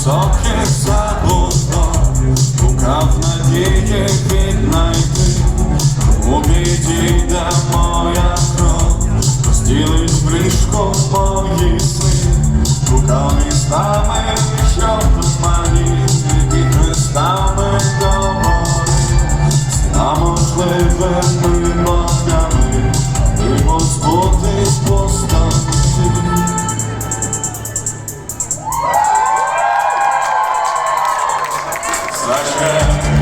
високих заблуздо, шукав надії віднайти, у біді де моя кров, розділить брижку мої сни, шукав містами. Russia.